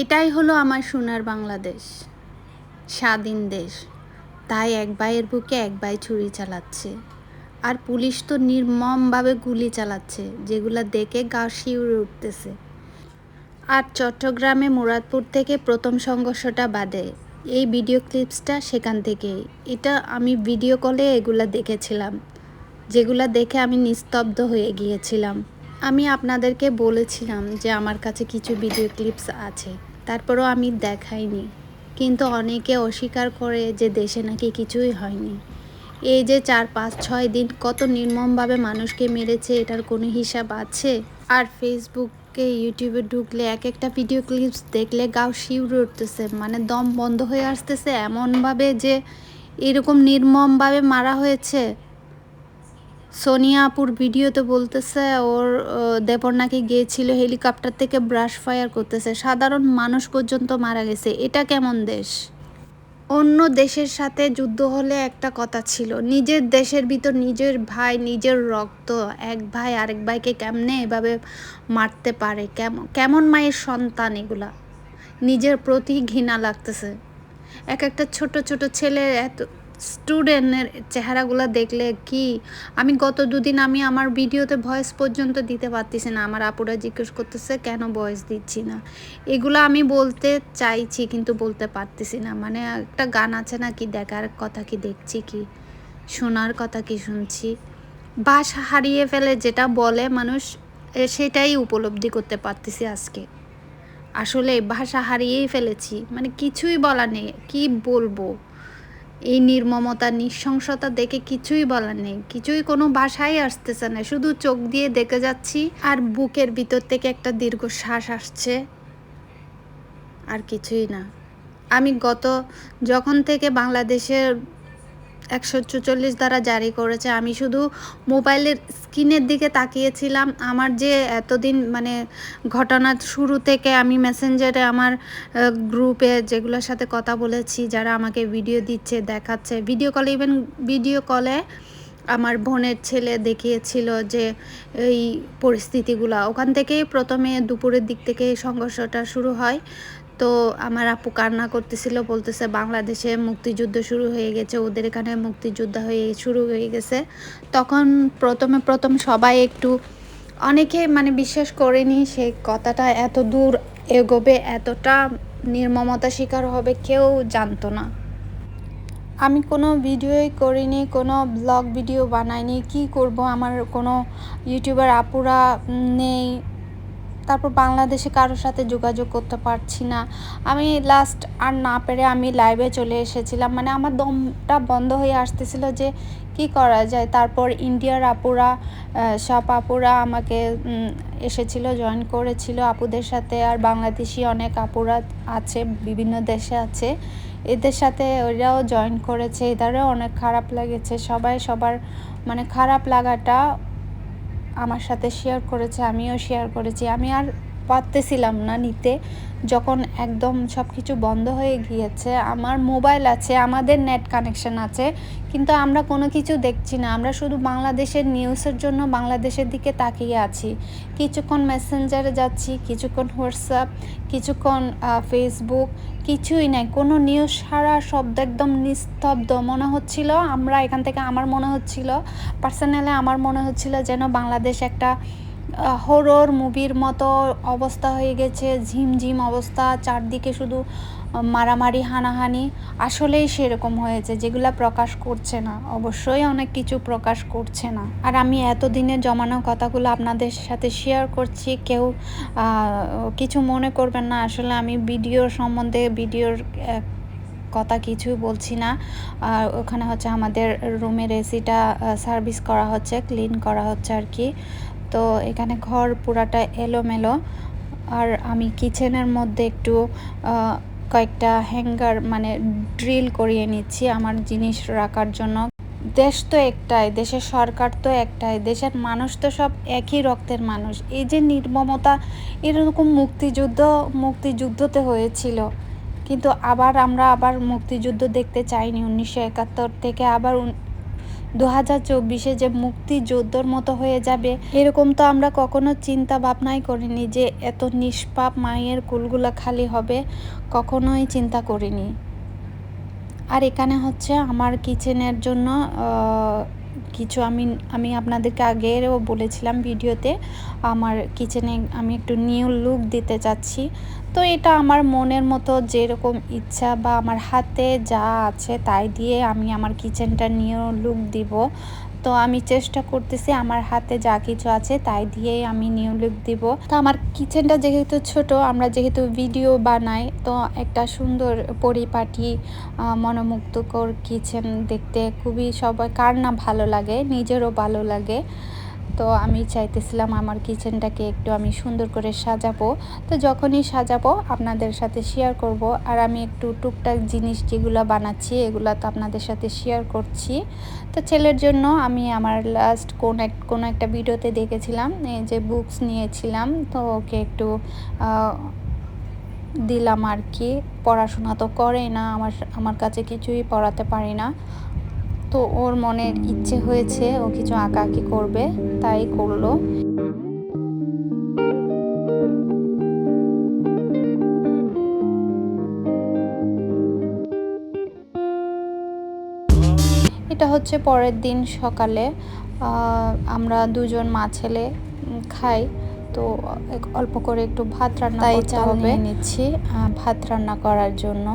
এটাই হলো আমার সোনার বাংলাদেশ। স্বাধীন দেশ। তাই এক ভাইয়ের বুকে এক ভাই ছুরি চালাচ্ছে। আর পুলিশ তো নির্মমভাবে গুলি চালাচ্ছে, যেগুলা দেখে গা শিউরে উঠতেছে। আর চট্টগ্রামে মুরাদপুর থেকে প্রথম সংঘর্ষটা বাদে, এই ভিডিও ক্লিপসটা সেখান থেকেই এটা আমি ভিডিও কলে এগুলা দেখেছিলাম, যেগুলা দেখে আমি নিস্তব্ধ হয়ে গিয়েছিলাম। আমি আপনাদেরকে বলেছিলাম যে আমার কাছে কিছু ভিডিও ক্লিপস আছে। তারপরও আমি দেখাইনি। কিন্তু অনেকে অস্বীকার করে যে দেশে নাকি কিছুই হয়নি। এই যে চার, পাঁচ, ছয় দিন কত নির্মমভাবে মানুষকে মেরেছে, এটার কোনো হিসাব আছে? আর ফেসবুকে ইউটিউবে ঢুকলে এক একটা ভিডিও ক্লিপস দেখলে গাও শিউরে উঠতেছে মানে দম বন্ধ হয়ে আসতেছে, এমনভাবে যে এরকম নির্মমভাবে মারা হয়েছে। সোনিয়া আপুর ভিডিওতে বলতেছে, ওর দেবর নাকি গিয়েছিল হেলিকপ্টার থেকে ব্রাশ ফায়ার করতেছে। সাধারণ মানুষ পর্যন্ত মারা গেছে। এটা কেমন দেশ? অন্য দেশের সাথে যুদ্ধ হলে একটা কথা ছিল, নিজের দেশের ভিতর নিজের ভাই, নিজের রক্ত, এক ভাই আরেক ভাইকে কেমনে এভাবে মারতে পারে? কেমন কেমন মায়ের সন্তান এগুলা? নিজের প্রতি ঘৃণা লাগতেছে। এক একটা ছোট ছোট ছেলে এত স্টুডেন্টের চেহারাগুলো দেখলে কি? আমি গত দুদিন আমি আমার ভিডিওতে ভয়েস পর্যন্ত দিতে পারতেছি না। আমার আপুরা জিজ্ঞেস করতেছে, কেন ভয়েস দিচ্ছি না? এগুলো আমি বলতে চাইছি কিন্তু বলতে পারতেছি না। মানে একটা গান আছে না কি, দেখার কথা কি, দেখছি কি, শোনার কথা কি শুনছি। বাসা হারিয়ে ফেলে যেটা বলে মানুষ সেটাই উপলব্ধি করতে পারতেছি আজকে। আসলে ভাষা হারিয়েই ফেলেছি। মানে কিছুই বলা নেই। কি বলব? এই নির্মমতা, নিঃশংসতা দেখে কিছুই বলার নেই। কিছুই কোনো বাসায় আসতেছে না। শুধু চোখ দিয়ে দেখে যাচ্ছি আর বুকের ভিতর থেকে একটা দীর্ঘ শ্বাস আসছে। আর কিছুই না। আমি গত, যখন থেকে বাংলাদেশের একশো চুচল্লিশ দ্বারা জারি করেছে। আমি শুধু মোবাইলের স্ক্রিনের দিকে তাকিয়েছিলাম। আমার যে এতদিন মানে ঘটনার শুরু থেকে আমি মেসেঞ্জারে আমার গ্রুপে যেগুলোর সাথে কথা বলেছি, যারা আমাকে ভিডিও দিচ্ছে, দেখাচ্ছে, ভিডিও কলে, ইভেন ভিডিও কলে আমার বোনের ছেলে দেখিয়েছিল যে এই পরিস্থিতিগুলো। ওখান থেকেই প্রথমে দুপুরের দিক থেকে সংঘর্ষটা শুরু হয়। তো আমার আপু কান্না করতেছিল, বলতেছে বাংলাদেশে মুক্তিযুদ্ধ শুরু হয়ে গেছে, ওদের এখানে মুক্তিযুদ্ধ হয়ে শুরু হয়ে গেছে। তখন প্রথমে প্রথম সবাই একটু, অনেকে মানে বিশ্বাস করেনি সেই কথাটা এত দূর এগোবে, এতটা নির্মমতা শিকার হবে, কেউ জানতো না। আমি কোনো ভিডিওই করিনি, কোনো ব্লগ ভিডিও বানাইনি, কি করব? আমার কোনো ইউটিউবার আপুরা নেই তারপর বাংলাদেশে কারোর সাথে যোগাযোগ করতে পারছি না। আমি লাস্ট আর না পেরে আমি লাইভে চলে এসেছিলাম। মানে আমার দমটা বন্ধ হয়ে আসতেছিল যে কি করা যায়? তারপর ইন্ডিয়ার আপুরা সব আপুরা আমাকে এসেছিল জয়েন করেছিল আপুদের সাথে। আর বাংলাদেশি অনেক আপুরা আছে, বিভিন্ন দেশে আছে। এদের সাথে ওরাও জয়েন করেছে। এদেরও অনেক খারাপ লেগেছে। সবাই সবার মানে খারাপ লাগাটা আমার সাথে শেয়ার করেছে আমিও শেয়ার করেছি। আমি আর পারতেছিলাম না নিতে। যখন একদম সব কিছু বন্ধ হয়ে গিয়েছে, আমার মোবাইল আছে, আমাদের নেট কানেকশন আছে, কিন্তু আমরা কোনো কিছু দেখছি না। আমরা শুধু বাংলাদেশের নিউজের জন্য বাংলাদেশের দিকে তাকিয়ে আছি। কিছুক্ষণ মেসেঞ্জারে যাচ্ছি, কিছুক্ষণ হোয়াটসঅ্যাপ কিছুক্ষণ ফেসবুক কিছুই নাই। কোনো নিউজ সারা শব্দ একদম নিস্তব্ধ। মনে হচ্ছিল আমরা এখান থেকে, আমার মনে হচ্ছিল পার্সোনালি আমার মনে হচ্ছিল যেন বাংলাদেশ একটা হরর মুভির মতো অবস্থা হয়ে গেছে, ঝিমঝিম অবস্থা, চারদিকে শুধু মারামারি, হানাহানি, আসলেই সেরকম হয়েছে, যেগুলো প্রকাশ করছে না। অবশ্যই অনেক কিছু প্রকাশ করছে না। আর আমি এতদিনের জমানো কথাগুলো আপনাদের সাথে শেয়ার করছি, কেউ কিছু মনে করবেন না। আসলে আমি ভিডিওর সম্বন্ধে ভিডিওর কথা কিছুই বলছি না। আর ওখানে হচ্ছে আমাদের রুমের এসিটা সার্ভিস করা হচ্ছে ক্লিন করা হচ্ছে আর কি। তো এখানে ঘর পুরাটা এলোমেলো। আর আমি কিচেনের মধ্যে একটু কয়েকটা হ্যাঙ্গার মানে ড্রিল করিয়ে নিচ্ছি আমার জিনিস রাখার জন্য। দেশ তো একটাই, দেশের সরকার তো একটাই, দেশের মানুষ তো সব একই রক্তের মানুষ। এই যে নির্মমতা, এরকম মুক্তিযুদ্ধ, মুক্তিযুদ্ধতে হয়েছিল। কিন্তু আবার আমরা আবার মুক্তিযুদ্ধ দেখতে চাইনি। উনিশশো একাত্তর থেকে আবার দু হাজার চব্বিশে যে মুক্তিযোদ্ধর মতো হয়ে যাবে, এরকম তো আমরা কখনো চিন্তা ভাবনাই করিনি যে এত নিষ্পাপ মায়ের কুলগুলো খালি হবে, কখনোই চিন্তা করিনি। আর এখানে হচ্ছে আমার কিচেনের জন্য কিছু আমি আমি আপনাদেরকে আগেও বলেছিলাম ভিডিওতে, আমার কিচেনে আমি একটু নিউ লুক দিতে চাচ্ছি। তো এটা আমার মনের মতো যেরকম ইচ্ছা বা আমার হাতে যা আছে তাই দিয়ে আমি আমার কিচেনটা নিউ লুক দিব। তো আমি চেষ্টা করতেছি, আমার হাতে যা কিছু আছে তাই দিয়েই আমি নিউ লুক দিব। তো আমার কিচেনটা যেহেতু ছোট, আমরা যেহেতু ভিডিও বানাই, তো একটা সুন্দর পরিপাটি মনোমুগ্ধকর কিচেন দেখতে খুবই সবাই কার না ভালো লাগে, নিজেরও ভালো লাগে। তো আমি চাইতেছিলাম আমার কিচেনটাকে একটু আমি সুন্দর করে সাজাবো। তো যখনই সাজাবো, আপনাদের সাথে শেয়ার করব। আর আমি একটু টুকটাক জিনিস যেগুলো বানাচ্ছি, এগুলো তো আপনাদের সাথে শেয়ার করছি। তো ছেলের জন্য আমি আমার লাস্ট কোন এক, কোনো একটা ভিডিওতে দেখেছিলাম যে বুকস নিয়েছিলাম। তো ওকে একটু দিলাম আর কি। পড়াশোনা তো করে না, আমার আমার কাছে কিছুই পড়াতে পারি না। তো ওর মনের ইচ্ছে হয়েছে ও কিছু আঁকাআঁকি করবে তাই করল। এটা হচ্ছে পরের দিন সকালে। আমরা দুজন মা ছেলে খাই তো অল্প করে একটু ভাত রান্না করতে হবে। নিচ্ছি। ভাত রান্না করার জন্য।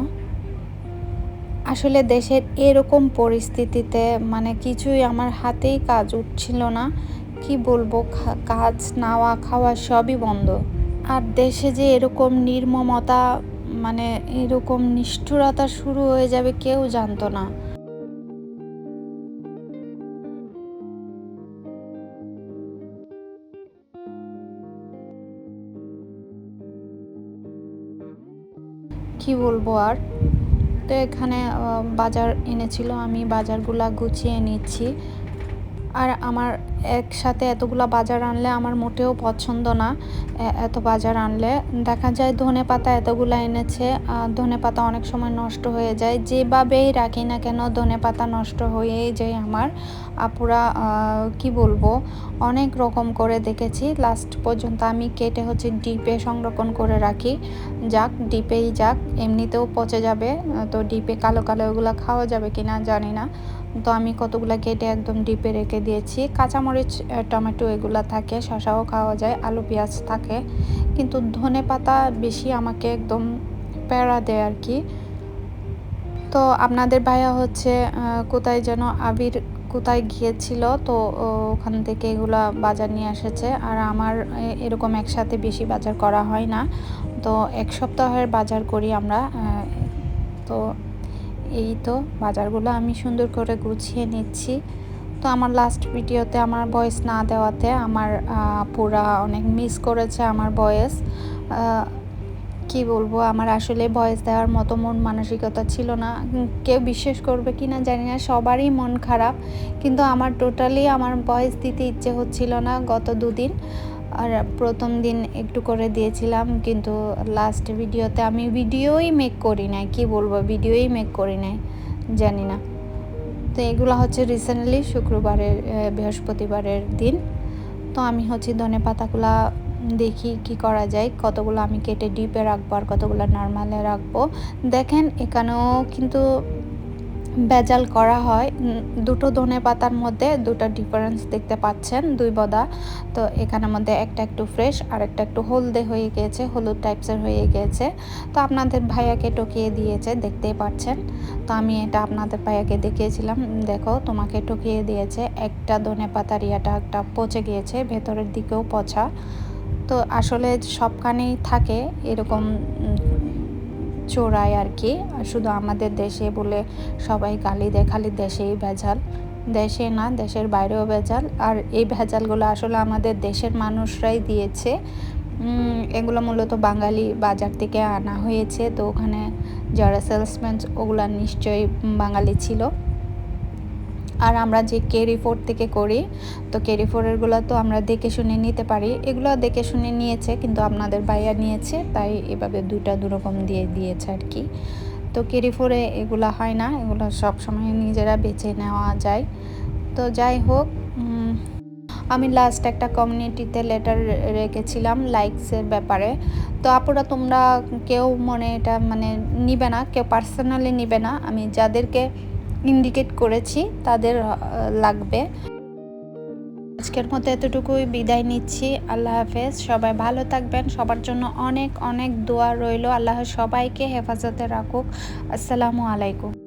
আসলে দেশের এরকম পরিস্থিতিতে মানে কিছুই আমার হাতেই কাজ উঠছিল না। কি বলব? কাজ নাওয়া খাওয়া সবই বন্ধ। আর দেশে যে এরকম নির্মমতা মানে এরকম নিষ্ঠুরতা শুরু হয়ে যাবে কেউ জানতো না। কি বলব আর? তো এখানে বাজার এনেছিল আমি বাজারগুলা গুছিয়ে নিচ্ছি। আর আমার একসাথে এতগুলো বাজার আনলে আমার মোটেও পছন্দ না এত বাজার আনলে। দেখা যায় ধনে পাতা এতগুলো এনেছে ধনে পাতা অনেক সময় নষ্ট হয়ে যায়। যেভাবেই রাখি না কেন ধনে পাতা নষ্ট হয়েই যায় আমার। আপুরা কি বলব, অনেক রকম করে দেখেছি। লাস্ট পর্যন্ত আমি কেটে হচ্ছে ডিপে সংরক্ষণ করে রাখি। যাক, ডিপেই যাক, এমনিতেও পচে যাবে, তো ডিপে কালো কালো ওগুলো খাওয়া যাবে কি না জানি না। তো আমি কতগুলো কেটে একদম ডিপে রেখে দিয়েছি। কাঁচামরিচ টমেটো এগুলো থাকে শশাও খাওয়া যায়, আলু, পেঁয়াজ থাকে। কিন্তু ধনে পাতা বেশি আমাকে একদম প্যারা দেয় আর কি। তো আপনাদের ভাইয়া হচ্ছে কোথায় যেন আবির কোথায় গিয়েছিল, তো ওখান থেকে এগুলো বাজার নিয়ে এসেছে। আর আমার এরকম একসাথে বেশি বাজার করা হয় না। তো এক সপ্তাহের বাজার করি আমরা তো এই তো বাজারগুলো আমি সুন্দর করে গুছিয়ে নিচ্ছি। তো আমার লাস্ট ভিডিওতে আমার ভয়েস না দেওয়াতে আমার পুরা অনেক মিস করেছে আমার ভয়েস কি বলব, আমার আসলে ভয়েস দেওয়ার মতো মন মানসিকতা ছিল না। কেউ বিশ্বাস করবে কি না জানি না, সবারই মন খারাপ। কিন্তু আমার টোটালি আমার ভয়েস দিতে ইচ্ছে হচ্ছিল না গত দুদিন। আর প্রথম দিন একটু করে দিয়েছিলাম, কিন্তু লাস্ট ভিডিওতে আমি ভিডিওই মেক করি নাই। কি বলব, ভিডিওই মেক করি নাই, জানি না। তো এগুলো হচ্ছে রিসেন্টলি শুক্রবারের বৃহস্পতিবারের দিন। তো আমি হচ্ছে ধনে পাতাগুলা দেখি কি করা যায়, কতগুলো আমি কেটে ডিপে রাখব আর কতগুলো নর্মালে রাখব। দেখেন, এখানেও কিন্তু বেজাল করা হয়। দুটো ধনে পাতার মধ্যে দুটো ডিফারেন্স দেখতে পাচ্ছেন, দুই বদা। তো এখানের মধ্যে একটা একটু ফ্রেশ আর একটা একটু হলদে হয়ে গিয়েছে, হলুদ টাইপসের হয়ে গিয়েছে। তো আপনাদের ভাইয়াকে টকিয়ে দিয়েছে, দেখতেই পাচ্ছেন। তো আমি এটা আপনাদের ভাইয়াকে দেখিয়েছিলাম দেখো তোমাকে টকিয়ে দিয়েছে। একটা ধনে পাতার ইয়াটা একটা পচে গিয়েছে, ভেতরের দিকেও পচা। তো আসলে সবখানেই থাকে এরকম চোরাই আর কি। শুধু আমাদের দেশে বলে সবাই গালি দেখালি দেশেই ভেজাল। দেশে না, দেশের বাইরেও ভেজাল। আর এই ভেজালগুলো আসলে আমাদের দেশের মানুষরাই দিয়েছে। এগুলো মূলত বাঙালি বাজার থেকে আনা হয়েছে। তো ওখানে যারা সেলসম্যান ওগুলা নিশ্চয়ই বাঙালি ছিল। আর আমরা যে কেরি ফোর থেকে করি, তো কেরি ফোরেরগুলো তো আমরা দেখে শুনে নিতে পারি। এগুলো দেখে শুনে নিয়েছে, কিন্তু আপনাদের বাইয়া নিয়েছে, তাই এভাবে দুটা দুরকম দিয়ে দিয়েছে আর কি। তো কেরি ফোরে এগুলো হয় না, এগুলো সবসময় নিজেরা বেছে নেওয়া যায়। তো যাই হোক আমি লাস্ট একটা কমিউনিটিতে লেটার রেখেছিলাম লাইকসের ব্যাপারে। তো আপুরা তোমরা কেউ মনে এটা মানে নিবে না, কেউ পার্সোনালি নিবে না। আমি যাদেরকে ইন্ডিকেট করেছি, তাদের লাগবে। আজকের মতো এতটুকুই বিদায় নিচ্ছি। আল্লাহ হাফেজ। সবাই ভালো থাকবেন। সবার জন্য অনেক অনেক দোয়া রইল। আল্লাহ সবাইকে হেফাজতে রাখুক। আসসালামু আলাইকুম।